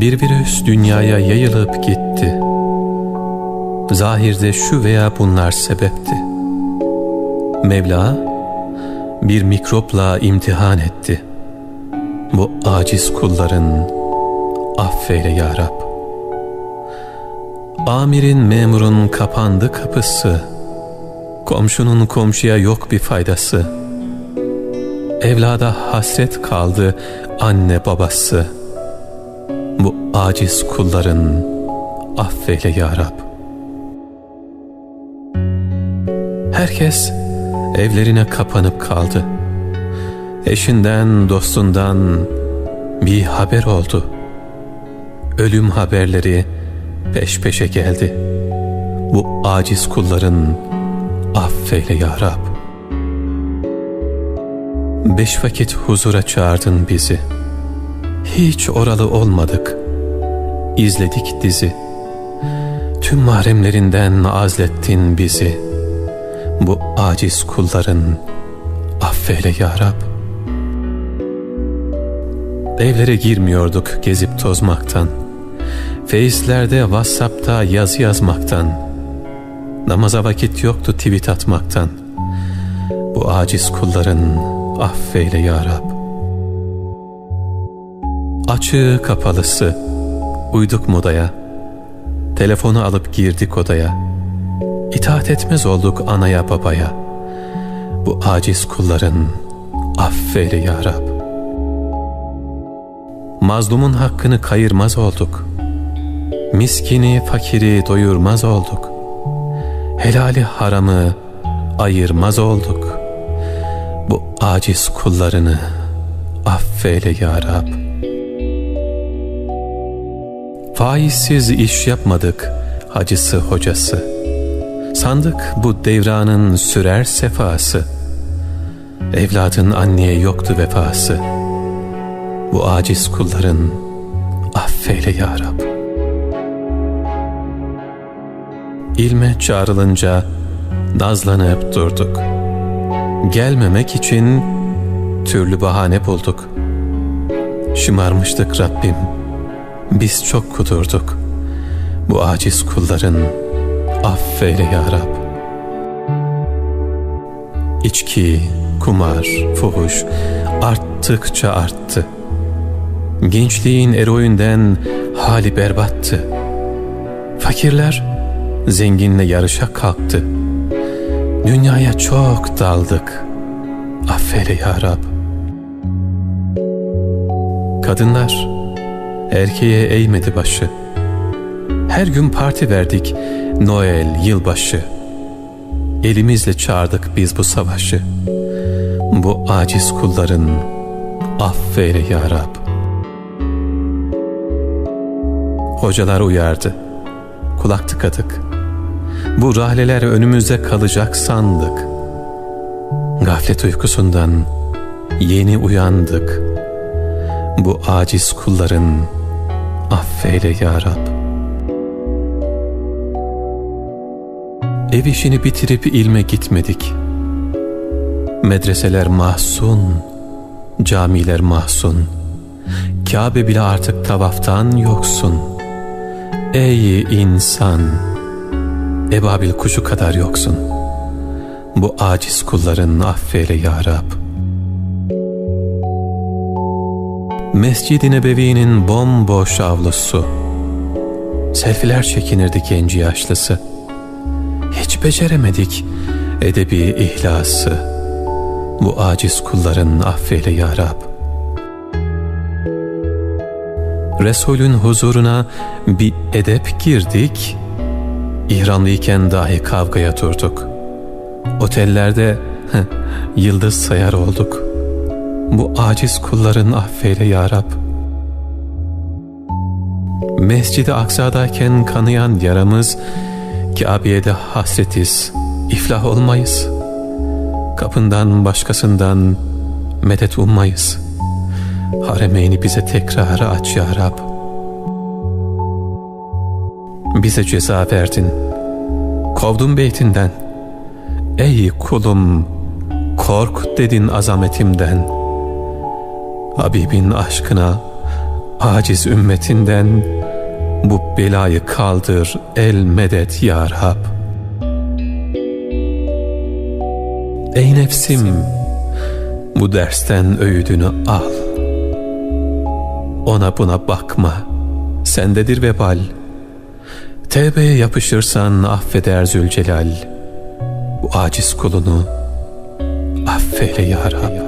Bir virüs dünyaya yayılıp gitti. Zahirde şu veya bunlar sebepti. Mevla bir mikropla imtihan etti. Bu aciz kulların affeyle ya Rab. Amirin memurun kapandı kapısı. Komşunun komşuya yok bir faydası. Evlada hasret kaldı anne babası. Aciz kulların affeyle ya Rab. Herkes evlerine kapanıp kaldı. Eşinden, dostundan bir haber oldu. Ölüm haberleri peş peşe geldi. Bu aciz kulların affeyle ya Rab. Beş vakit huzura çağırdın bizi. Hiç oralı olmadık. İzledik dizi. Tüm mahremlerinden azlettin bizi. Bu aciz kulların affeyle ya Rab. Evlere girmiyorduk gezip tozmaktan. Face'lerde, Whatsapp'ta yazı yazmaktan. Namaza vakit yoktu tweet atmaktan. Bu aciz kulların affeyle ya Rab. Açığı kapalısı, uyduk modaya. Telefonu alıp girdik odaya. İtaat etmez olduk anaya babaya. Bu aciz kulların affeyle ya Rab. Mazlumun hakkını kayırmaz olduk. Miskini, fakiri doyurmaz olduk. Helali haramı ayırmaz olduk. Bu aciz kullarını affeyle ya Rab. Faizsiz iş yapmadık hacısı hocası. Sandık bu devranın sürer sefası. Evladın anneye yoktu vefası. Bu aciz kulların affeyle ya Rab. İlme çağrılınca nazlanıp durduk. Gelmemek için türlü bahane bulduk. Şımarmıştık Rabbim. Biz çok kudurduk. Bu aciz kulların affeyle ya Rab. İçki, kumar, fuhuş arttıkça arttı. Gençliğin eroinden hali berbattı. Fakirler zenginle yarışa kalktı. Dünyaya çok daldık. Affeyle ya Rab. Kadınlar erkeğe eğmedi başı. Her gün parti verdik Noel, yılbaşı. Elimizle çağırdık biz bu savaşı. Bu aciz kulların affeyle ya Rab. Hocalar uyardı. Kulak tıkadık. Bu rahleler önümüzde kalacak sandık. Gaflet uykusundan yeni uyandık. Bu aciz kulların affeyle ya Rab. Ev işini bitirip ilme gitmedik. Medreseler mahzun, camiler mahzun. Kabe bile artık tavaftan yoksun. Ey insan, ebabil kuşu kadar yoksun. Bu aciz kulların affeyle ya Rab. Mescid-i Nebevi'nin bomboş avlusu. Selfiler çekinirdi genci yaşlısı hiç beceremedik edebi ihlası. Bu aciz kulların affeyle ya Rab. Resulün huzuruna bir edep girdik, İhramlıyken dahi kavgaya durduk. Otellerde yıldız sayar olduk. Bu aciz kulların affeyle ya Rab. Mescid-i Aksa'dayken kanayan yaramız, Kabe'ye de hasretiz, iflah olmayız. Kapından başkasından medet ummayız. Haremeyni bize tekrar aç ya Rab. Bize ceza verdin. Kovdun beytinden. Ey kulum, kork dedin azametimden. Habibin aşkına aciz ümmetinden bu belayı kaldır el medet ya Rab. Ey nefsim bu dersten öğüdünü al. Ona buna bakma. Sendedir vebal. Tevbeye yapışırsan affeder Zülcelal. Bu aciz kulunu affeyle ya Rab.